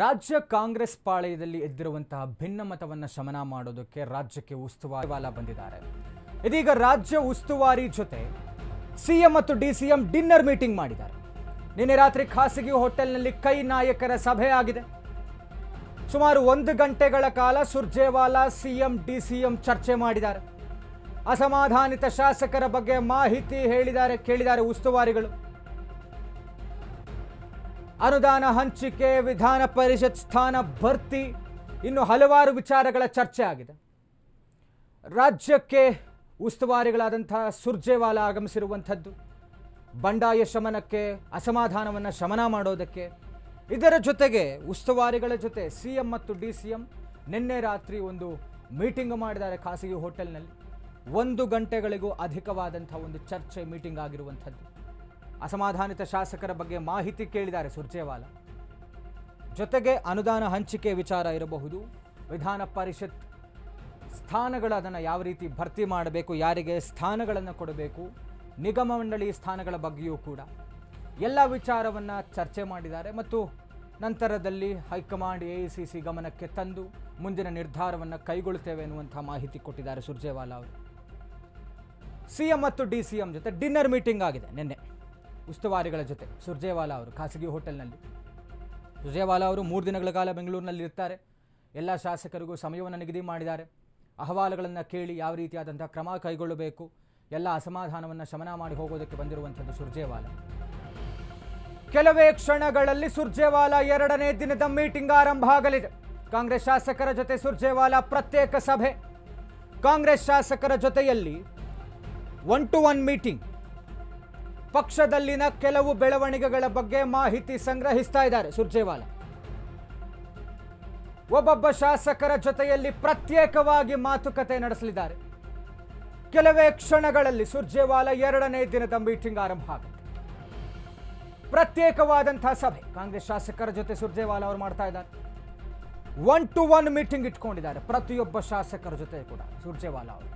ರಾಜ್ಯ ಕಾಂಗ್ರೆಸ್ ಪಾಳೆಯದಲ್ಲಿ ಎದ್ದಿರುವಂತಹ ಭಿನ್ನಮತವನ್ನು ಶಮನ ಮಾಡೋದಕ್ಕೆ ರಾಜ್ಯಕ್ಕೆ ಉಸ್ತುವಾರಿ ವಾಲ ಬಂದಿದ್ದಾರೆ. ಇದೀಗ ರಾಜ್ಯ ಉಸ್ತುವಾರಿ ಜೊತೆ ಸಿಎಂ ಮತ್ತು ಡಿಸಿಎಂ ಡಿನ್ನರ್ ಮೀಟಿಂಗ್ ಮಾಡಿದ್ದಾರೆ. ನಿನ್ನೆ ರಾತ್ರಿ ಖಾಸಗಿ ಹೋಟೆಲ್ನಲ್ಲಿ ಕೈ ನಾಯಕರ ಸಭೆ ಆಗಿದೆ. ಸುಮಾರು ಒಂದು ಗಂಟೆಗಳ ಕಾಲ ಸುರ್ಜೇವಾಲಾ ಸಿಎಂ, ಡಿಸಿಎಂ ಚರ್ಚೆ ಮಾಡಿದ್ದಾರೆ. ಅಸಮಾಧಾನಿತ ಶಾಸಕರ ಬಗ್ಗೆ ಮಾಹಿತಿ ಹೇಳಿದ್ದಾರೆ, ಕೇಳಿದ್ದಾರೆ ಉಸ್ತುವಾರಿಗಳು. ಅನುದಾನ ಹಂಚಿಕೆ, ವಿಧಾನ ಪರಿಷತ್ ಸ್ಥಾನ ಭರ್ತಿ, ಇನ್ನು ಹಲವಾರು ವಿಚಾರಗಳ ಚರ್ಚೆ ಆಗಿದೆ. ರಾಜ್ಯಕ್ಕೆ ಉಸ್ತುವಾರಿಗಳಾದಂಥ ಸುರ್ಜೇವಾಲ ಆಗಮಿಸಿರುವಂಥದ್ದು, ಬಂಡಾಯ ಶಮನಕ್ಕೆ, ಅಸಮಾಧಾನವನ್ನು ಶಮನ ಮಾಡೋದಕ್ಕೆ, ಇದರ ಜೊತೆಗೆ ಉಸ್ತುವಾರಿಗಳ ಜೊತೆ ಸಿ ಎಂ ಮತ್ತು ಡಿ ಸಿ ಎಂ ನಿನ್ನೆ ರಾತ್ರಿ ಒಂದು ಮೀಟಿಂಗ್ ಮಾಡಿದ್ದಾರೆ ಖಾಸಗಿ ಹೋಟೆಲ್ನಲ್ಲಿ. ಒಂದು ಗಂಟೆಗಳಿಗೂ ಅಧಿಕವಾದಂಥ ಒಂದು ಚರ್ಚೆ, ಮೀಟಿಂಗ್ ಆಗಿರುವಂಥದ್ದು. ಅಸಮಾಧಾನಿತ ಶಾಸಕರ ಬಗ್ಗೆ ಮಾಹಿತಿ ಕೇಳಿದ್ದಾರೆ ಸುರ್ಜೇವಾಲ. ಜೊತೆಗೆ ಅನುದಾನ ಹಂಚಿಕೆ ವಿಚಾರ ಇರಬಹುದು. ವಿಧಾನ ಪರಿಷತ್ ಸ್ಥಾನಗಳು ಅದನ್ನು ಯಾವ ರೀತಿ ಭರ್ತಿ ಮಾಡಬೇಕು, ಯಾರಿಗೆ ಸ್ಥಾನಗಳನ್ನು ಕೊಡಬೇಕು, ನಿಗಮ ಮಂಡಳಿ ಸ್ಥಾನಗಳ ಬಗ್ಗೆಯೂ ಕೂಡ. ಎಲ್ಲ ವಿಚಾರವನ್ನು ಚರ್ಚೆ ಮಾಡಿದ್ದಾರೆ ಮತ್ತು ನಂತರದಲ್ಲಿ ಹೈಕಮಾಂಡ್ ಎ ಸಿ ಸಿ ಗಮನಕ್ಕೆ ತಂದು ಮುಂದಿನ ನಿರ್ಧಾರವನ್ನು ಕೈಗೊಳ್ಳುತ್ತೇವೆ ಎನ್ನುವಂಥ ಮಾಹಿತಿ ಕೊಟ್ಟಿದ್ದಾರೆ ಸುರ್ಜೇವಾಲಾ ಅವರು. ಸಿಎಂ ಮತ್ತು ಡಿ ಸಿ ಎಂ ಜೊತೆ ಡಿನ್ನರ್ ಮೀಟಿಂಗ್ ಆಗಿದೆ ನಿನ್ನೆ. ಉಸ್ತುವಾರಿಗಳ ಜೊತೆ. ಸುರ್ಜೇವಾಲಾ ಅವರು, ಖಾಸಗಿ ಹೋಟೆಲ್ನಲ್ಲಿ. ಸುರ್ಜೇವಾಲಾ ಅವರು ಮೂರು ದಿನಗಳ ಕಾಲ ಬೆಂಗಳೂರಿನಲ್ಲಿ ಇರ್ತಾರೆ. ಎಲ್ಲ ಶಾಸಕರಿಗೂ ಸಮಯವನ್ನು ನಿಗದಿ ಮಾಡಿದ್ದಾರೆ. ಅಹವಾಲುಗಳನ್ನು ಕೇಳಿ ಯಾವ ರೀತಿಯಾದಂಥ ಕ್ರಮ ಕೈಗೊಳ್ಳಬೇಕು, ಎಲ್ಲ ಅಸಮಾಧಾನವನ್ನು ಶಮನ ಮಾಡಿ ಹೋಗೋದಕ್ಕೆ ಬಂದಿರುವಂಥದ್ದು ಸುರ್ಜೇವಾಲಾ. ಕೆಲವೇ ಕ್ಷಣಗಳಲ್ಲಿ ಸುರ್ಜೇವಾಲಾ ಎರಡನೇ ದಿನದ ಮೀಟಿಂಗ್ ಆರಂಭ ಆಗಲಿದೆ. ಕಾಂಗ್ರೆಸ್ ಶಾಸಕರ ಜೊತೆ ಸುರ್ಜೇವಾಲಾ ಪ್ರತ್ಯೇಕ ಸಭೆ. ಕಾಂಗ್ರೆಸ್ ಶಾಸಕರ ಜೊತೆಯಲ್ಲಿ ಒನ್ ಟು ಒನ್ ಮೀಟಿಂಗ್ ಪಕ್ಷದಲ್ಲಿನ ಕೆಲವು ಬೆಳವಣಿಗೆಗಳ ಬಗ್ಗೆ ಮಾಹಿತಿ ಸಂಗ್ರಹಿಸ್ತಾ ಇದ್ದಾರೆ ಸುರ್ಜೇವಾಲಾ. ಒಬ್ಬೊಬ್ಬ ಶಾಸಕರ ಜೊತೆಯಲ್ಲಿ ಪ್ರತ್ಯೇಕವಾಗಿ ಮಾತುಕತೆ ನಡೆಸಲಿದ್ದಾರೆ. ಕೆಲವೇ ಕ್ಷಣಗಳಲ್ಲಿ ಸುರ್ಜೇವಾಲಾ ಎರಡನೇ ದಿನದ ಮೀಟಿಂಗ್ ಆರಂಭ ಆಗುತ್ತೆ. ಪ್ರತ್ಯೇಕವಾದಂತಹ ಸಭೆ ಕಾಂಗ್ರೆಸ್ ಶಾಸಕರ ಜೊತೆ ಸುರ್ಜೇವಾಲಾ ಅವರು ಮಾಡ್ತಾ ಇದ್ದಾರೆ. ಒನ್ ಟು ಒನ್ ಮೀಟಿಂಗ್ ಇಟ್ಕೊಂಡಿದ್ದಾರೆ ಪ್ರತಿಯೊಬ್ಬ ಶಾಸಕರ ಜೊತೆ ಕೂಡ ಸುರ್ಜೇವಾಲಾ ಅವರು.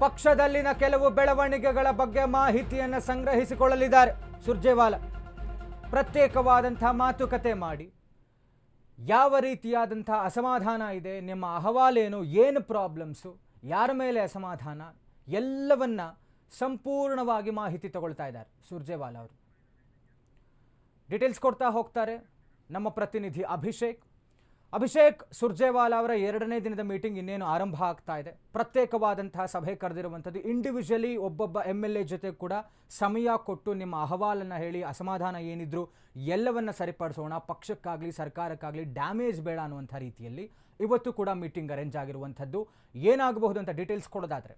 ಪಕ್ಷದಲ್ಲಿನ ಕೆಲವು ಬೆಳವಣಿಗೆಗಳ ಬಗ್ಗೆ ಮಾಹಿತಿಯನ್ನು ಸಂಗ್ರಹಿಸಿಕೊಳ್ಳಲಿದ್ದಾರೆ. ಸುರ್ಜೇವಾಲ, ಪ್ರತ್ಯೇಕವಾದಂಥ ಮಾತುಕತೆ ಮಾಡಿ. ಯಾವ ರೀತಿಯಾದಂಥ ಅಸಮಾಧಾನ ಇದೆ? ನಿಮ್ಮ ಅಹವಾಲೇನು? ಏನು ಪ್ರಾಬ್ಲಮ್ಸು? ಯಾರ ಮೇಲೆ ಅಸಮಾಧಾನ? ಎಲ್ಲವನ್ನ ಸಂಪೂರ್ಣವಾಗಿ ಮಾಹಿತಿ ತಗೊಳ್ತಾ ಇದ್ದಾರೆ ಸುರ್ಜೇವಾಲ ಅವರು. ಡೀಟೇಲ್ಸ್ ಕೊಡ್ತಾ ಹೋಗ್ತಾರೆ ನಮ್ಮ ಪ್ರತಿನಿಧಿ ಅಭಿಷೇಕ್. ಅಭಿಷೇಕ್ ಸುರ್ಜೇವಾಲಾ ಅವರ ಎರಡನೇ ದಿನದ ಮೀಟಿಂಗ್ ಇನ್ನೇನು ಆರಂಭ ಆಗ್ತಾ ಇದೆ. ಪ್ರತ್ಯೇಕವಾದಂತಹ ಸಭೆ ಕರೆದಿರುವಂಥದ್ದು ಇಂಡಿವಿಜುವಲಿ ಒಬ್ಬೊಬ್ಬ ಎಂ ಎಲ್ ಎ ಜೊತೆ ಕೂಡ ಸಮಯ ಕೊಟ್ಟು ನಿಮ್ಮ ಅಹವಾಲನ್ನು ಹೇಳಿ ಅಸಮಾಧಾನ ಏನಿದ್ರು ಎಲ್ಲವನ್ನ ಸರಿಪಡಿಸೋಣ, ಪಕ್ಷಕ್ಕಾಗಲಿ, ಸರ್ಕಾರಕ್ಕಾಗಲಿ ಡ್ಯಾಮೇಜ್ ಬೇಡ ಅನ್ನುವಂಥ ರೀತಿಯಲ್ಲಿ ಇವತ್ತು ಕೂಡ ಮೀಟಿಂಗ್ ಅರೇಂಜ್ ಆಗಿರುವಂಥದ್ದು. ಏನಾಗಬಹುದು ಅಂತ ಡೀಟೇಲ್ಸ್ ಕೊಡೋದಾದ್ರೆ.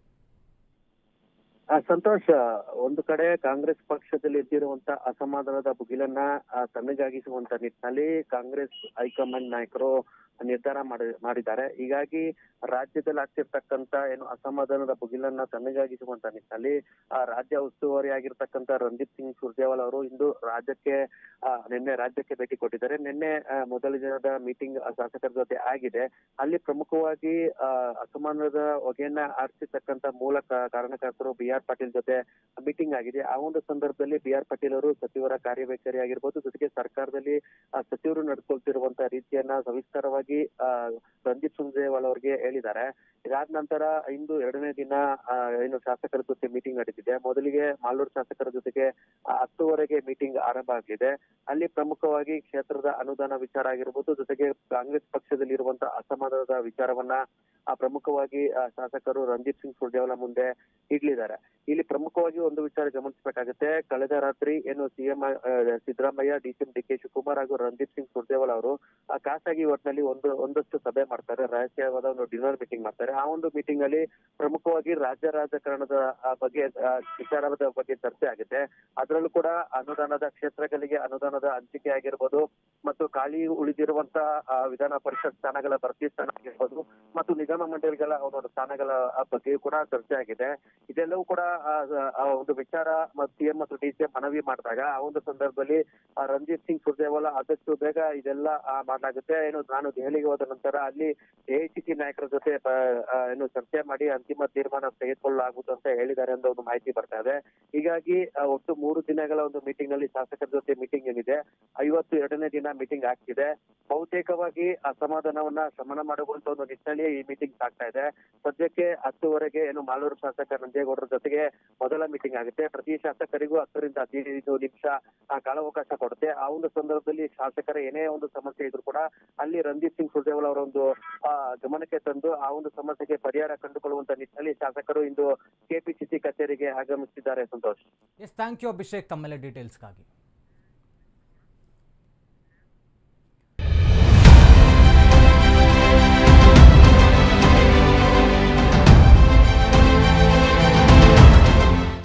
ಸಂತೋಷ್. ಒಂದು ಕಡೆ ಕಾಂಗ್ರೆಸ್ ಪಕ್ಷದಲ್ಲಿ ಇದ್ದಿರುವಂತ ಅಸಮಾಧಾನದ ಭುಗಿಲನ್ನ ಆ, ತಣ್ಣಗಾಗಿಸುವಂತ ನಿಟ್ಟಿನಲ್ಲಿ ಕಾಂಗ್ರೆಸ್ ಹೈಕಮಾಂಡ್ ನಾಯಕರು ನಿರ್ಧಾರ ಮಾಡಿ ಮಾಡಿದ್ದಾರೆ. ಹೀಗಾಗಿ ರಾಜ್ಯದಲ್ಲಿ ಆಗ್ತಿರ್ತಕ್ಕಂತ ಏನು ಅಸಮಾಧಾನದ ಬುಗಿಲನ್ನ ತಣ್ಣಗಾಗಿಸುವಂತ ನಿಟ್ಟಿನಲ್ಲಿ ಆ, ರಾಜ್ಯ ಉಸ್ತುವಾರಿ ಆಗಿರ್ತಕ್ಕಂತ ರಂದೀಪ್ ಸಿಂಗ್ ಸುರ್ಜೇವಾಲ್ ಅವರು ಇಂದು ರಾಜ್ಯಕ್ಕೆ ನಿನ್ನೆ ರಾಜ್ಯಕ್ಕೆ ಭೇಟಿ ಕೊಟ್ಟಿದ್ದಾರೆ. ನಿನ್ನೆ ಮೊದಲ ದಿನದ ಮೀಟಿಂಗ್ ಶಾಸಕರ ಜೊತೆ ಆಗಿದೆ. ಅಲ್ಲಿ ಪ್ರಮುಖವಾಗಿ ಆ, ಅಸಮಾಧಾನದ ಹೊಗೆಯನ್ನ ಆರಿಸಿರ್ತಕ್ಕಂತ ಮೂಲ ಕಾರಣಕರ್ತರು ಬಿ ಆರ್ ಪಾಟೀಲ್ ಜೊತೆ ಮೀಟಿಂಗ್ ಆಗಿದೆ. ಆ ಒಂದು ಸಂದರ್ಭದಲ್ಲಿ ಬಿ ಆರ್ ಪಾಟೀಲ್ ಅವರು ಸಚಿವರ ಕಾರ್ಯವೈಖರಿ ಆಗಿರ್ಬೋದು ಜೊತೆಗೆ ಸರ್ಕಾರದಲ್ಲಿ ಸಚಿವರು ನಡ್ಕೊಳ್ತಿರುವಂತ ರೀತಿಯನ್ನ ಸವಿಸ್ತಾರವಾಗಿ ಆ, ರಂದೀಪ್ ಸುರ್ಜೇವಾಲ್ ಅವರಿಗೆ ಹೇಳಿದ್ದಾರೆ. ಇದಾದ ನಂತರ ಇಂದು ಎರಡನೇ ದಿನ ಏನು ಶಾಸಕರ ಜೊತೆ ಮೀಟಿಂಗ್ ನಡೀತಿದೆ. ಮೊದಲಿಗೆ ಮಾಲೂರು ಶಾಸಕರ ಜೊತೆಗೆ ಹತ್ತುವರೆಗೆ ಮೀಟಿಂಗ್ ಆರಂಭ ಆಗಿದೆ ಅಲ್ಲಿ ಪ್ರಮುಖವಾಗಿ ಕ್ಷೇತ್ರದ ಅನುದಾನ ವಿಚಾರ ಆಗಿರ್ಬೋದು ಜೊತೆಗೆ ಕಾಂಗ್ರೆಸ್ ಪಕ್ಷದಲ್ಲಿ ಇರುವಂತಹ ಅಸಮಾಧಾನದ ವಿಚಾರವನ್ನ ಪ್ರಮುಖವಾಗಿ ಶಾಸಕರು ರಂದೀಪ್ ಸಿಂಗ್ ಸುರ್ಜೇವಾಲಾ ಮುಂದೆ ಇಡ್ಲಿದ್ದಾರೆ. ಇಲ್ಲಿ ಪ್ರಮುಖವಾಗಿ ಒಂದು ವಿಚಾರ ಗಮನಿಸಬೇಕಾಗುತ್ತೆ. ಕಳೆದ ರಾತ್ರಿ ಏನು CM Siddaramaiah, DCM D K Shivakumar ಹಾಗೂ ರಂದೀಪ್ ಸಿಂಗ್ ಸುರ್ಜೇವಾಲಾ ಅವರು ಖಾಸಗಿ ಒಟ್ಟಿನಲ್ಲಿ ಒಂದು, ಒಂದಷ್ಟು ಸಭೆ ಮಾಡ್ತಾರೆ. ರಹಸ್ಯವಾದ ಒಂದು ಡಿನರ್ ಮೀಟಿಂಗ್ ಮಾಡ್ತಾರೆ. ಆ ಒಂದು ಮೀಟಿಂಗ್ ಅಲ್ಲಿ ಪ್ರಮುಖವಾಗಿ ರಾಜ್ಯ ರಾಜಕಾರಣದ ಬಗ್ಗೆ ವಿಚಾರದ ಬಗ್ಗೆ ಚರ್ಚೆ ಆಗುತ್ತೆ. ಅದರಲ್ಲೂ ಕೂಡ ಅನುದಾನದ ಕ್ಷೇತ್ರಗಳಿಗೆ ಅನುದಾನದ ಹಂಚಿಕೆ ಆಗಿರ್ಬೋದು ಮತ್ತು ಖಾಲಿ ಉಳಿದಿರುವಂತಹ ವಿಧಾನ ಪರಿಷತ್ ಸ್ಥಾನಗಳ ಭರ್ತಿ ಸ್ಥಾನ ಆಗಿರ್ಬೋದು ಮತ್ತು ನಿಗಮ ಮಂಡಳಿಗಳ ಒಂದು ಸ್ಥಾನಗಳ ಬಗ್ಗೆಯೂ ಕೂಡ ಚರ್ಚೆ ಆಗಿದೆ. ಇದೆಲ್ಲವೂ ಕೂಡ ಆ, ಒಂದು ವಿಚಾರ ಸಿಎಂ ಮತ್ತು ಡಿ ಸಿಎಂ ಮನವಿ ಮಾಡಿದಾಗ ಆ ಒಂದು ಸಂದರ್ಭದಲ್ಲಿ ರಂಜಿತ್ ಸಿಂಗ್ ಸುರ್ಜೇವಾಲಾ ಆದಷ್ಟು ಬೇಗ ಇದೆಲ್ಲ ಮಾಡ್ಲಾಗುತ್ತೆ. ಏನು ನಾನು ದೆಹಲಿಗೆ ಹೋದ ನಂತರ ಅಲ್ಲಿ ಎಐಸಿಸಿ ನಾಯಕರ ಜೊತೆ ಏನು ಚರ್ಚೆ ಮಾಡಿ ಅಂತಿಮ ತೀರ್ಮಾನ ತೆಗೆದುಕೊಳ್ಳಲಾಗುವುದು ಅಂತ ಹೇಳಿದ್ದಾರೆ ಅಂತ ಒಂದು ಮಾಹಿತಿ ಬರ್ತಾ ಇದೆ. ಹೀಗಾಗಿ ಒಟ್ಟು ಮೂರು ದಿನಗಳ ಒಂದು ಮೀಟಿಂಗ್ನಲ್ಲಿ ಶಾಸಕರ ಜೊತೆ ಮೀಟಿಂಗ್ ಏನಿದೆ ಐವತ್ತು ಎರಡನೇ ದಿನ ಮೀಟಿಂಗ್ ಆಗ್ತಿದೆ. ಬಹುತೇಕವಾಗಿ ಅಸಮಾಧಾನವನ್ನ ಶಮನ ಮಾಡುವಂತ ಒಂದು ನಿಟ್ಟಿನಲ್ಲಿ ಈ ಮೀಟಿಂಗ್ ಆಗ್ತಾ ಇದೆ. ಸದ್ಯಕ್ಕೆ ಹತ್ತುವರೆಗೆ ಏನು ಮಾಲೂರು ಶಾಸಕ ನಂಜೇಗೌಡರ ಜೊತೆಗೆ ಮೊದಲ ಮೀಟಿಂಗ್ ಆಗುತ್ತೆ. ಪ್ರತಿ ಶಾಸಕರಿಗೂ ಹತ್ತರಿಂದ ಹದಿನೈದು ನಿಮಿಷ ಕಾಲಾವಕಾಶ ಕೊಡುತ್ತೆ. ಆ ಒಂದು ಸಂದರ್ಭದಲ್ಲಿ ಶಾಸಕರ ಏನೇ ಒಂದು ಸಮಸ್ಯೆ ಇದ್ರು ಕೂಡ ಅಲ್ಲಿ ರಂಜಿತ್ ಸಿಂಗ್ ಸುರ್ಜೇವಾಲಾ ಅವರ ಒಂದು ಗಮನಕ್ಕೆ ತಂದು ಆ ಒಂದು ಸಮಸ್ಯೆಗೆ ಪರಿಹಾರ ಕಂಡುಕೊಳ್ಳುವಂತ ನಿಟ್ಟಿನಲ್ಲಿ ಶಾಸಕರು ಇಂದು ಕೆಪಿಸಿಸಿ ಕಚೇರಿಗೆ ಆಗಮಿಸಿದ್ದಾರೆ. Santosh. S thank you Abhishek ತಮ್ಮೆಲ್ಲ ಡೀಟೇಲ್ಸ್ಗಾಗಿ